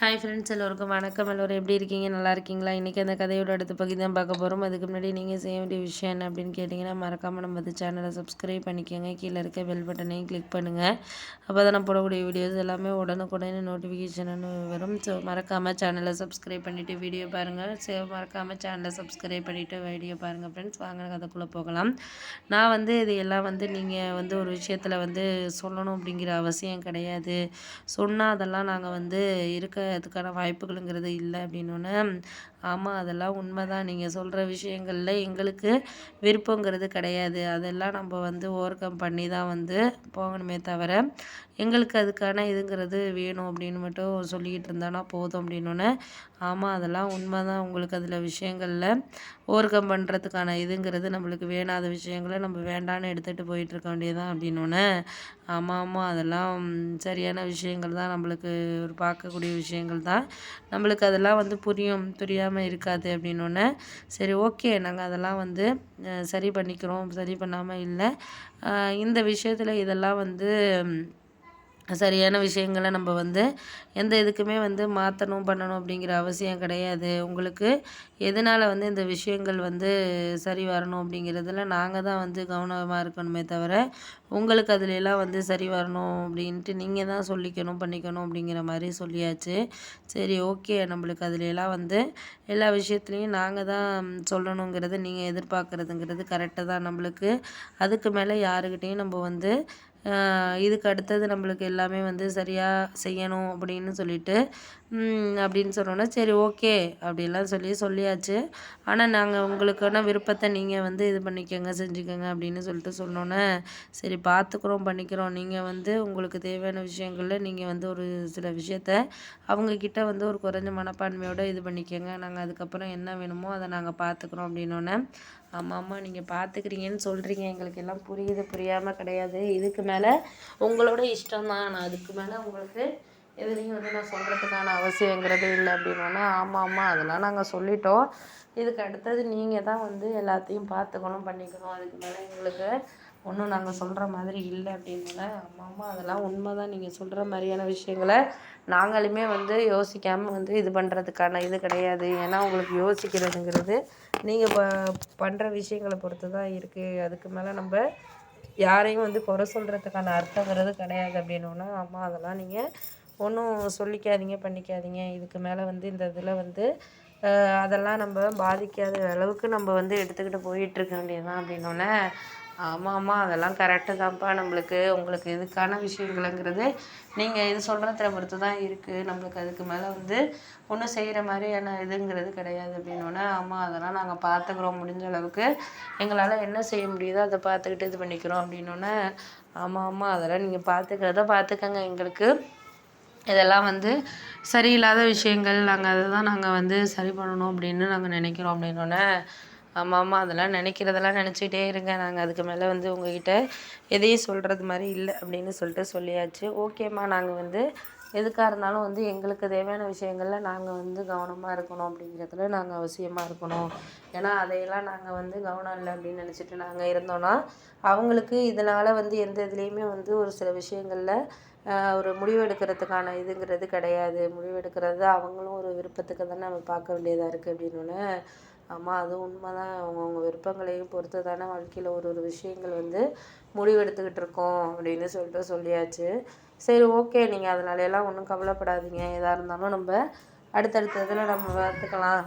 Hi friends எல்லோருக்கும் வணக்கம். எல்லோரும் எப்படி இருக்கீங்க? நல்லா இருக்கீங்களா? இன்றைக்கி அந்த கதையோட அடுத்த பகுதி தான் பார்க்க போகிறோம் அதுக்கு முன்னாடி நீங்கள் செய்ய வேண்டிய விஷயம் என்ன அப்படின்னு கேட்டிங்கன்னா மறக்காமல் நம்ம அந்த சேனலை சப்ஸ்கிரைப் பண்ணிக்கோங்க. கீழே இருக்க பெல் பட்டனையும் கிளிக் பண்ணுங்கள் அப்போ தான் நான் போடக்கூடிய வீடியோஸ் எல்லாமே உடனுக்குடனே நோட்டிஃபிகேஷன் வரும். ஸோ மறக்காமல் சேனலை சப்ஸ்கிரைப் பண்ணிவிட்டு வீடியோ பாருங்கள் ஸோ மறக்காமல் சேனலை சப்ஸ்கிரைப் பண்ணிவிட்டு வீடியோ பாருங்கள் ஃப்ரெண்ட்ஸ் வாங்க கதைக்குள்ளே போகலாம். நான் வந்து இது எல்லாம் வந்து நீங்கள் வந்து ஒரு விஷயத்தில் வந்து சொல்லணும் அப்படிங்கிற அவசியம் கிடையாது. சொன்னால் அதெல்லாம் நாங்கள் வந்து இருக்க அதுக்கான வாய்ப்புகளுங்கிறது இல்லை அப்படின்னோடனே ஆமாம் அதெல்லாம் உண்மை தான் நீங்கள் சொல்கிற விஷயங்களில் எங்களுக்கு விருப்பங்கிறது கிடையாது. அதெல்லாம் நம்ம வந்து ஓவர் கம் பண்ணி தான் வந்து போகணுமே தவிர எங்களுக்கு அதுக்கான இதுங்கிறது வேணும் அப்படின்னு மட்டும் சொல்லிக்கிட்டு இருந்தானா போதும் அப்படின்னோடனே ஆமாம் அதெல்லாம் உண்மை தான் உங்களுக்கு அதில் விஷயங்களில் ஓவர் கம் பண்ணுறதுக்கான இதுங்கிறது நம்மளுக்கு வேணாத விஷயங்களை நம்ம வேண்டான்னு எடுத்துகிட்டு போயிட்டுருக்க வேண்டியதான் அப்படின்னோடனே ஆமாம் ஆமாம் அதெல்லாம் சரியான விஷயங்கள் தான் நம்மளுக்கு ஒரு பார்க்கக்கூடிய விஷயம் விஷயங்கள் தான். நம்மளுக்கு அதெல்லாம் வந்து புரியும் புரியாமல் இருக்காது அப்படின்னோடனே சரி ஓகே நாங்கள் அதெல்லாம் வந்து சரி பண்ணிக்கிறோம் சரி பண்ணாமல் இல்லை. இந்த விஷயத்தில் இதெல்லாம் வந்து சரியான விஷயங்களை நம்ம வந்து எந்த இதுக்குமே வந்து மாற்றணும் பண்ணணும் அப்படிங்கிற அவசியம் கிடையாது. உங்களுக்கு எதனால் வந்து இந்த விஷயங்கள் வந்து சரி வரணும் அப்படிங்கிறதுல நாங்கள் தான் வந்து கவனமாக இருக்கணுமே தவிர உங்களுக்கு அதுலெலாம் வந்து சரி வரணும் அப்படின்ட்டு நீங்கள் தான் சொல்லிக்கணும் பண்ணிக்கணும் அப்படிங்கிற மாதிரி சொல்லியாச்சு. சரி ஓகே. நம்மளுக்கு அதுலெலாம் வந்து எல்லா விஷயத்துலையும் நாங்கள் தான் சொல்லணுங்கிறது நீங்கள் எதிர்பார்க்குறதுங்கிறது கரெக்டாக தான் நம்மளுக்கு. அதுக்கு மேலே யாருக்கிட்டேயும் நம்ம வந்து இதுக்கு அடுத்தது நம்மளுக்கு எல்லாமே வந்து சரியாக செய்யணும் அப்படின்னு சொல்லிட்டு அப்படின்னு சொன்னோன்னே சரி ஓகே அப்படிலாம் சொல்லி சொல்லியாச்சு. ஆனால் நாங்கள் உங்களுக்கான விருப்பத்தை நீங்கள் வந்து இது பண்ணிக்கோங்க செஞ்சுக்கோங்க அப்படின்னு சொல்லிட்டு சொன்னோன்னே சரி பார்த்துக்குறோம் பண்ணிக்கிறோம். நீங்கள் வந்து உங்களுக்கு தேவையான விஷயங்களில் நீங்கள் வந்து ஒரு சில விஷயத்த அவங்கக்கிட்ட வந்து ஒரு குறைஞ்ச மனப்பான்மையோடு இது பண்ணிக்கோங்க. நாங்கள் அதுக்கப்புறம் என்ன வேணுமோ அதை நாங்கள் பார்த்துக்குறோம் அப்படின்னோன்னே ஆமாம் ஆமாம் நீங்கள் பார்த்துக்கிறீங்கன்னு சொல்கிறீங்க எங்களுக்கு எல்லாம் புரியுது புரியாமல் கிடையாது. இதுக்கு மேலே உங்களோட இஷ்டம் தான் நான் அதுக்கு மேலே உங்களுக்கு எதுலேயும் வந்து நான் சொல்கிறதுக்கான அவசியங்கிறது இல்லை அப்படின்னோன்னா ஆமாம் ஆமாம் அதெல்லாம் நாங்கள் சொல்லிட்டோம். இதுக்கு அடுத்தது நீங்கள் தான் வந்து எல்லாத்தையும் பார்த்துக்கணும் பண்ணிக்கணும். அதுக்கு மேலே எங்களுக்கு ஒன்றும் நாங்கள் சொல்கிற மாதிரி இல்லை அப்படின்னால ஆமாம் ஆமாம் அதெல்லாம் உண்மை தான் நீங்கள் சொல்கிற மாதிரியான விஷயங்களை நாங்களுமே வந்து யோசிக்காமல் வந்து இது பண்ணுறதுக்கான இது கிடையாது. ஏன்னா உங்களுக்கு யோசிக்கிறதுங்கிறது நீங்கள் ப பண்ணுற விஷயங்களை பொறுத்து தான் இருக்குது அதுக்கு மேலே நம்ம யாரையும் வந்து குறை சொல்கிறதுக்கான அர்த்தங்கிறது கிடையாது அப்படின்னோன்னா ஆமாம் அதெல்லாம் நீங்கள் ஒன்றும் சொல்லிக்காதீங்க பண்ணிக்காதீங்க. இதுக்கு மேலே வந்து இந்த இதில் வந்து அதெல்லாம் நம்ம பாதிக்காத அளவுக்கு நம்ம வந்து எடுத்துக்கிட்டு போயிட்டுருக்க வேண்டியது தான் அப்படின்னோடனே ஆமாம் ஆமாம் அதெல்லாம் கரெக்டு தான்ப்பா. நம்மளுக்கு உங்களுக்கு இதுக்கான விஷயங்களுங்கிறது நீங்கள் இது சொல்கிறத பொறுத்து தான் இருக்குது நம்மளுக்கு அதுக்கு மேலே வந்து ஒன்றும் செய்கிற மாதிரியான இதுங்கிறது கிடையாது அப்படின்னோடனே ஆமாம் அதெல்லாம் நாங்கள் பார்த்துக்குறோம். முடிஞ்ச அளவுக்கு எங்களால் என்ன செய்ய முடியுதோ அதை பார்த்துக்கிட்டு இது பண்ணிக்கிறோம் அப்படின்னோடனே ஆமாம் ஆமாம் அதெல்லாம் நீங்கள் பார்த்துக்கிறத பார்த்துக்கங்க எங்களுக்கு. இதெல்லாம் வந்து சரியில்லாத விஷயங்கள் நாங்கள் அதை தான் நாங்கள் வந்து சரி பண்ணணும் அப்படின்னு நாங்கள் நினைக்கிறோம் அப்படின்னோடனே ஆமாம் ஆமாம் அதெல்லாம் நினைக்கிறதெல்லாம் நினச்சிக்கிட்டே இருங்க. நாங்கள் அதுக்கு மேலே வந்து உங்ககிட்ட எதையும் சொல்கிறது மாதிரி இல்லை அப்படின்னு சொல்லிட்டு சொல்லியாச்சு. ஓகேம்மா நாங்கள் வந்து எதுக்காக இருந்தாலும் வந்து எங்களுக்கு தேவையான விஷயங்களில் நாங்கள் வந்து கவனமாக இருக்கணும் அப்படிங்கிறதுல நாங்கள் அவசியமாக இருக்கணும். ஏன்னா அதையெல்லாம் நாங்கள் வந்து கவனம் இல்லை அப்படின்னு நினச்சிட்டு நாங்கள் இருந்தோன்னா அவங்களுக்கு இதனால் வந்து எந்த இதுலேயுமே வந்து ஒரு சில விஷயங்களில் ஒரு முடிவு எடுக்கிறதுக்கான இதுங்கிறது கிடையாது. முடிவு எடுக்கிறது அவங்களும் ஒரு விருப்பத்துக்கு தானே நம்ம பார்க்க வேண்டியதாக இருக்குது அப்படின்னு ஆமாம் அதுவும் உண்மை தான் அவங்கவுங்க விருப்பங்களையும் பொறுத்து தானே வாழ்க்கையில் ஒரு ஒரு விஷயங்கள் வந்து முடிவெடுத்துக்கிட்டு இருக்கோம் அப்படின்னு சொல்லிட்டு சொல்லியாச்சு. சரி ஓகே நீங்கள் அதனால எல்லாம் ஒன்றும் கவலைப்படாதீங்க. எதாக இருந்தாலும் நம்ம அடுத்தடுத்த இதில் நம்ம பார்த்துக்கலாம்.